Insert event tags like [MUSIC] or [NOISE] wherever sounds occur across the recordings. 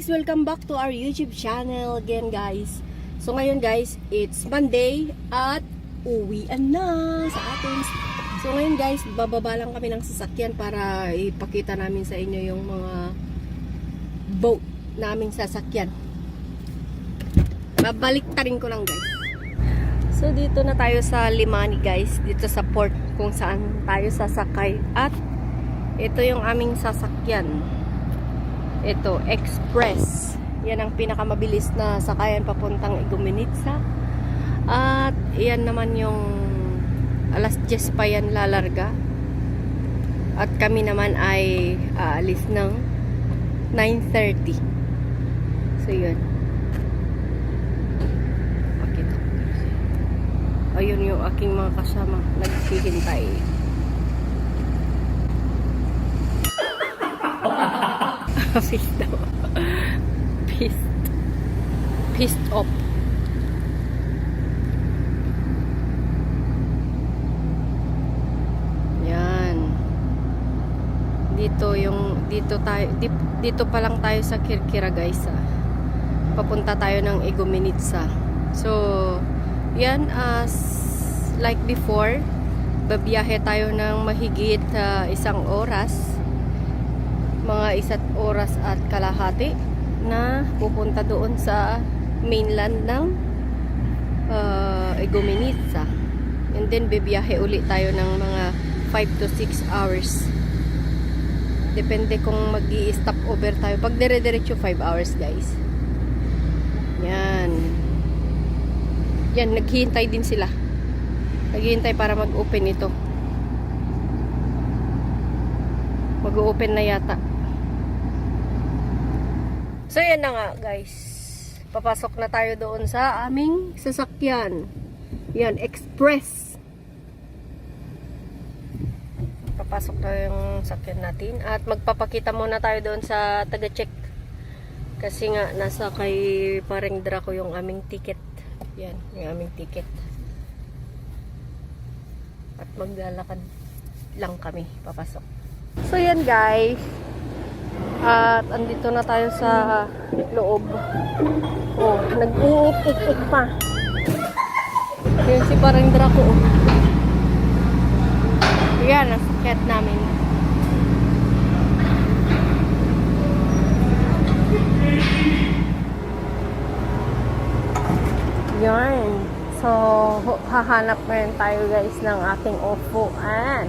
guys! Welcome back to our YouTube channel again guys. So ngayon guys, it's Monday at uwian na sa atin. So ngayon guys, bababa lang kami ng sasakyan para ipakita namin sa inyo yung mga boat naming sasakyan. Babalik rin ko lang guys. So dito na tayo sa Limani guys, dito sa port kung saan tayo sasakay at ito yung aming sasakyan. Ito, Express. Yan ang pinakamabilis na sakayan papuntang Igumenitsa. At yan naman yung alas 10 pa yan lalarga. At kami naman ay aalis ng 9.30. So yun. Pakita. Ayun yung aking mga kasama. Nagsihintay. Fist daw. [LAUGHS] Pissed. Pissed off. Yan. Dito yung dito tayo di- dito pa lang tayo sa Kirkira guys. Ah. Papunta tayo ng Igumenitsa. So, yan as like before, babiyahe tayo ng mahigit ah, isang oras mga isa't oras at kalahati na pupunta doon sa mainland ng uh, Igoumenitsa. And then bibiyahe ulit tayo ng mga 5 to 6 hours. Depende kung mag stop over tayo. Pag dire-diretso 5 hours guys. Yan. Yan, naghihintay din sila. Naghihintay para mag-open ito. Mag-open na yata. So, yan na nga, guys. Papasok na tayo doon sa aming sasakyan. Yan, express. Papasok na yung sakyan natin. At magpapakita muna tayo doon sa taga-check. Kasi nga, nasa kay pareng Draco yung aming ticket. Yan, yung aming ticket. At maglalakad lang kami papasok. So, yan guys. At andito na tayo sa loob. Oh, nag-iik-ik pa. Yan si parang Draco. Yan, nasakit namin. Yan. So, hahanap ngayon tayo guys ng ating upuan.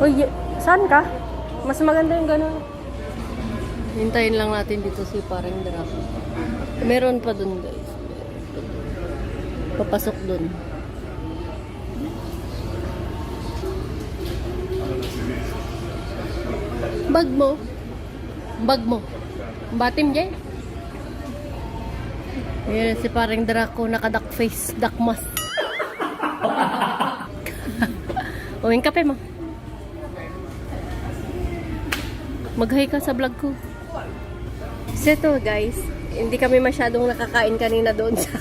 Uy, saan ka? Mas maganda yung ganun. Hintayin lang natin dito si parang Draco. Meron pa dun guys. Papasok dun. Bag mo. Bag mo. Batim dyan. Ayan si parang Draco naka-duck face, duck mask. [LAUGHS] Uwing kape mo. Mag-hi ka sa vlog ko. So ito guys, hindi kami masyadong nakakain kanina doon sa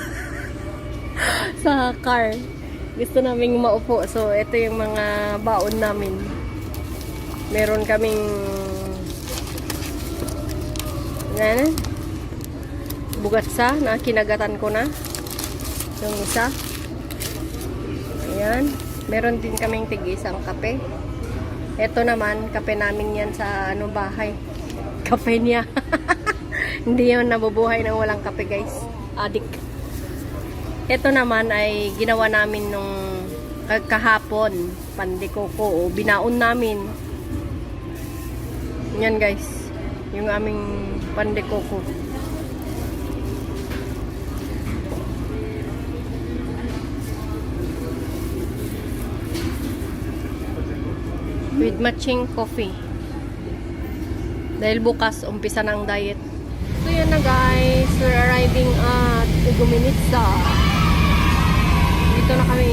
[LAUGHS] sa car. Gusto naming maupo. So ito yung mga baon namin. Meron kaming ano? Bugatsa na kinagatan ko na. Yung isa. Ayan. Meron din kaming tig-isang kape. Ito naman, kape namin yan sa ano bahay. [LAUGHS] Kape niya. [LAUGHS] Hindi yun nabubuhay ng walang kape guys. Adik. Ito naman ay ginawa namin nung ka- kahapon. Pandikoko o binaon namin. Yan guys. Yung aming pandikoko. With matching coffee. Dahil bukas, umpisa ang diet. So yan na guys, we're arriving at Igumenitsa. Dito na kami.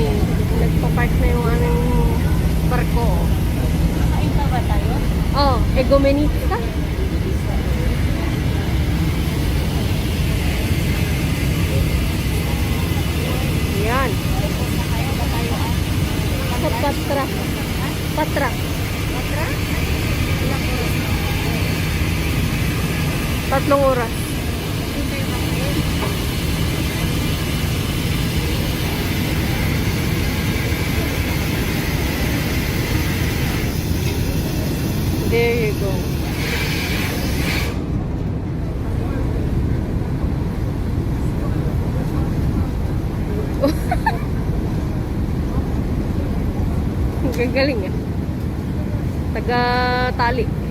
Nagpa-park na yung aming barko. Kain pa ba tayo? Oh, Igumenitsa. Tatlong oras. There you go. [LAUGHS] Gagaling ah. Taga tali.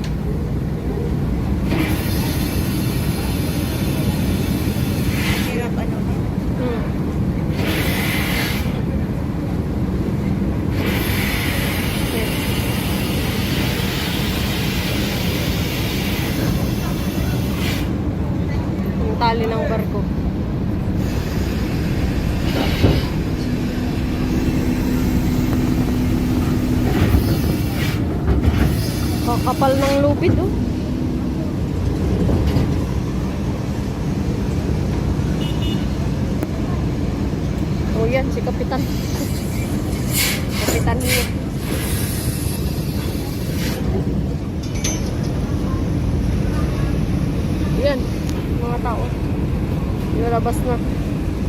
Tali ng barko. Kakapal ng lupit oh. Oh yan, si Kapitan. Kapitan niyo. Yan, mga tao. Lalabas na.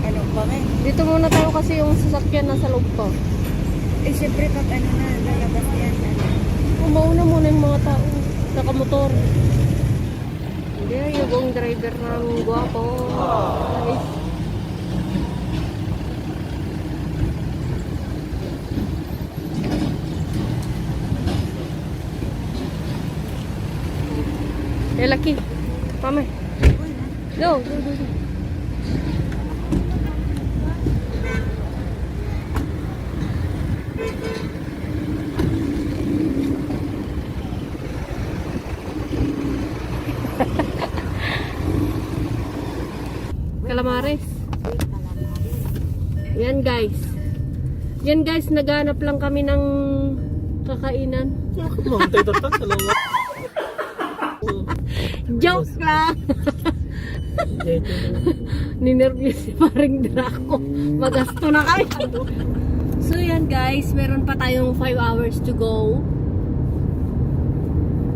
Ano nga? Dito muna tayo kasi yung sasakyan nasa loob pa. Eh, siyempre pag ano na, lalabas yan. Ano. Umauna muna yung mga tao. Nakamotor. There you go, driver ng guwapo. Ay. Eh, laki. Mama. Go, go, go, go. [LAUGHS] Calamares. Yan guys. Yan guys, naghanap lang kami ng kakainan. [LAUGHS] Joke lang! [LAUGHS] [LAUGHS] Ninervyos si paring Draco. Magasto na kami. [LAUGHS] so yan guys, meron pa tayong 5 hours to go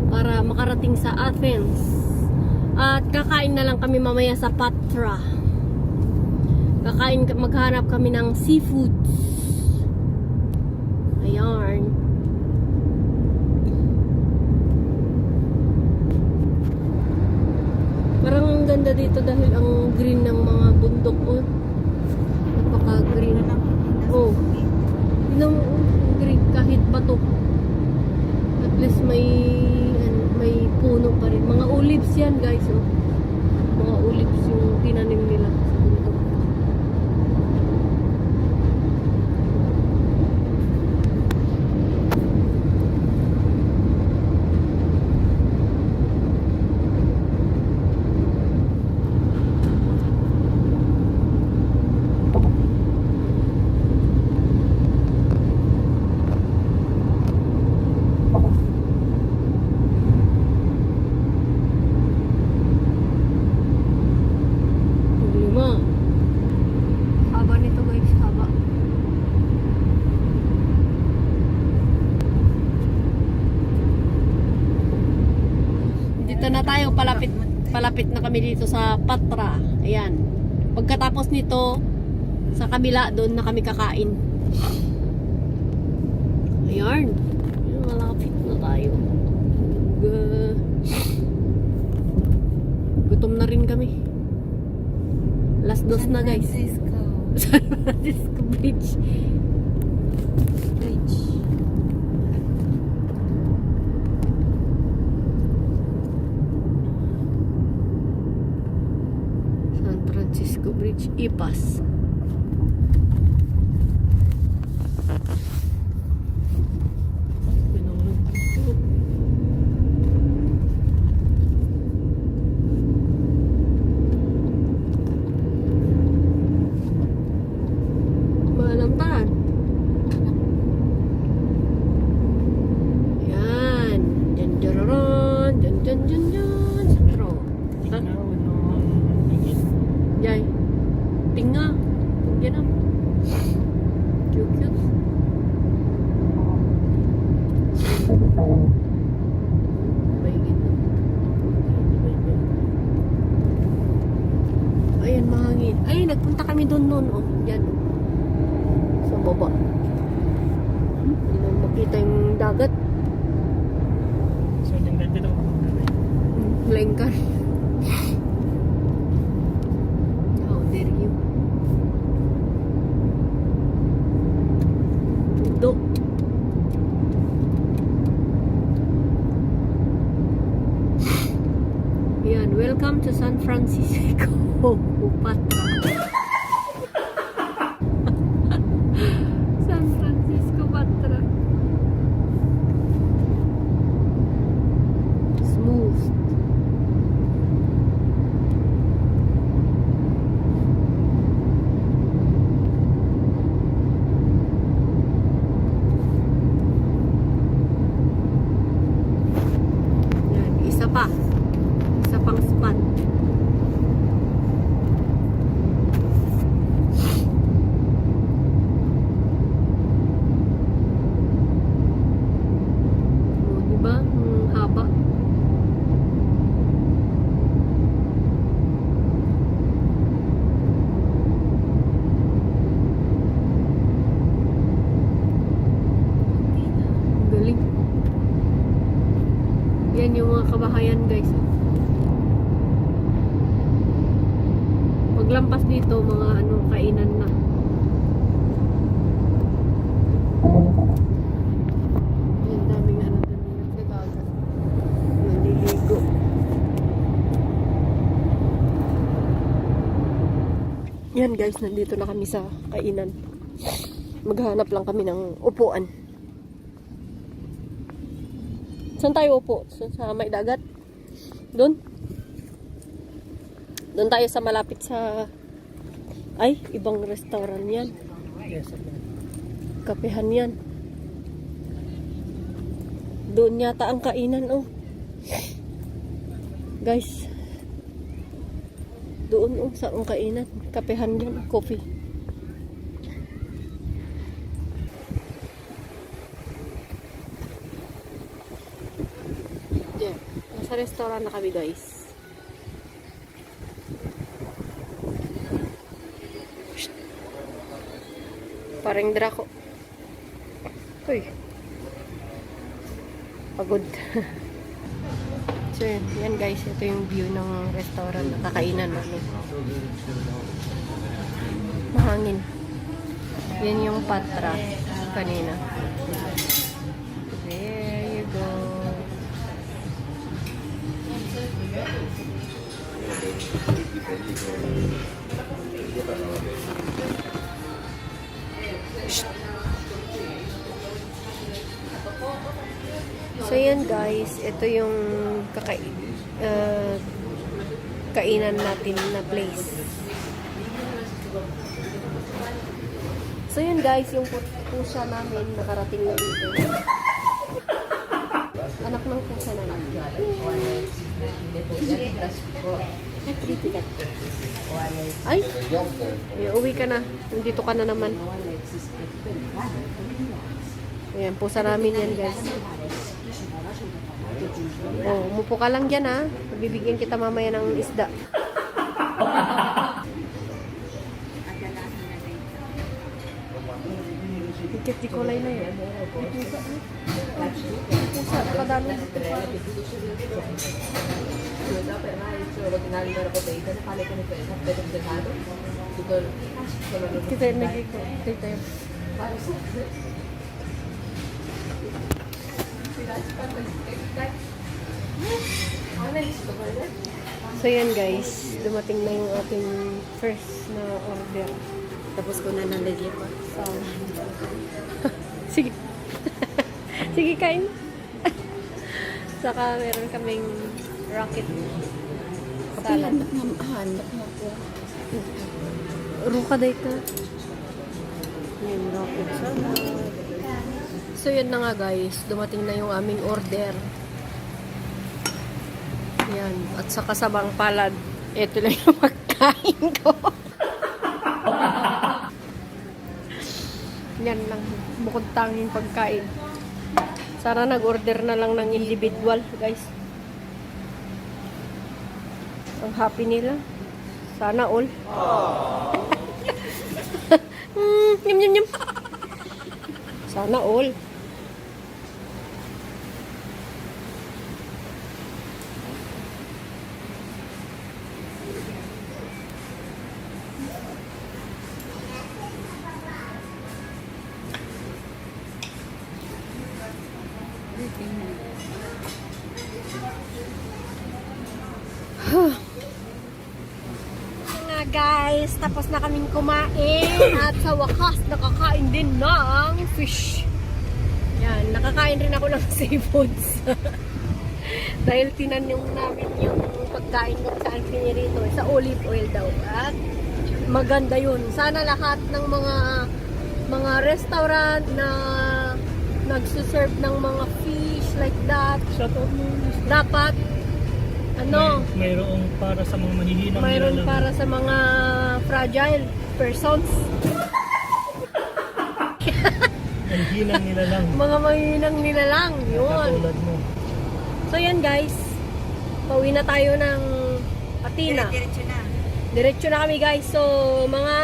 para makarating sa Athens. At kakain na lang kami mamaya sa Patra. Kakain, maghanap kami ng seafoods. Ayan. Parang ang ganda dito dahil ang green ng mga bundok oh. Napaka-green. Oh. Yun green kahit bato. At least may ano, may puno pa rin. Mga olives yan guys oh. Mga olives yung tinanim nila sa bundok. Lima. Haba nito guys, haba. Dito na tayo, palapit palapit na kami dito sa Patra. Ayan. Pagkatapos nito, sa kabila doon na kami kakain. Ayan. Ayan, malapit na tayo. Gu- Gutom na rin kami. Last dos na guys. Francisco. San Francisco [LAUGHS] Bridge. Bridge e paz. Yun nga. Yan na. Cute, cute. Ayan, mahangin. Ay, nagpunta kami doon noon. Oh. Yan. Oh. Sa baba. Hmm? Hindi hmm? makita yung dagat. Welcome to San Francisco. [LAUGHS] kabahayan guys. Paglampas dito, mga ano, kainan na. Yan, daming ano doon nagkakaga. Naliligo. Yan guys, nandito na kami sa kainan. Maghanap lang kami ng upuan. Saan tayo upo? Sa, sa may dagat? Doon? Doon tayo sa malapit sa... Ay, ibang restaurant yan. Kapehan yan. Doon yata ang kainan, oh. Guys. Doon, oh, sa ang kainan. Kapehan yan, coffee. Nasa restaurant na kami, guys. Parang drako. Uy. Pagod. [LAUGHS] so, yun. yan guys. Ito yung view ng restaurant na kakainan namin. Mahangin. Yan yung patra kanina. So yan guys, ito yung kakai uh, kainan natin na place. So yun guys, yung pu- pusa namin nakarating na dito. Anak ng pusa namin. Ay, may uwi ka na. Nandito ka na naman. Ayan, pusa namin yan guys. Oh, umupo ka lang dyan ha. Bibigyan kita mamaya ng isda. Ikit di kulay na yan. Pusa. eh. May Pusa, nakadalo dito. Kita yung nagkikita yun. So yan guys, dumating na yung ating first na order. Tapos ko na nalilipat. So, [LAUGHS] sige. Sige, kain. [LAUGHS] Saka meron kaming rocket salad. Hanap mo po. Ruka day ka. Yan, rocket salad. So yan na nga guys, dumating na yung aming order. Yan, at sa kasabang palad, ito lang yung [LAUGHS] pagkain ko. [LAUGHS] Yan lang, bukod tanging pagkain. Sana nag-order na lang ng individual, guys. Ang happy nila. Sana all. [LAUGHS] mm, yum, yum, yum. Sana all. Guys, tapos na kaming kumain at sa wakas nakakain din ng fish. Yan, nakakain rin ako ng [LAUGHS] seafoods. [LAUGHS] Dahil tinanong namin yung pagkain kung saan pinirito, sa olive oil daw. At maganda yun. Sana lahat ng mga mga restaurant na nagsuserve ng mga fish like that, dapat ano, May, mayroong para sa mga mahihinang mayroon nilalang. para sa mga fragile persons. Mahihinang nilalang. [LAUGHS] Mga mahinang nila lang. Yun. Katulad mo. So yan guys. Pauwi na tayo ng Atina. Diretso na. Diretso na kami guys. So mga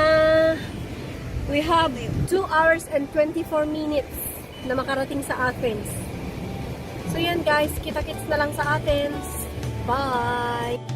we have 2 hours and 24 minutes na makarating sa Athens. So yan guys, kita-kits na lang sa Athens. Bye!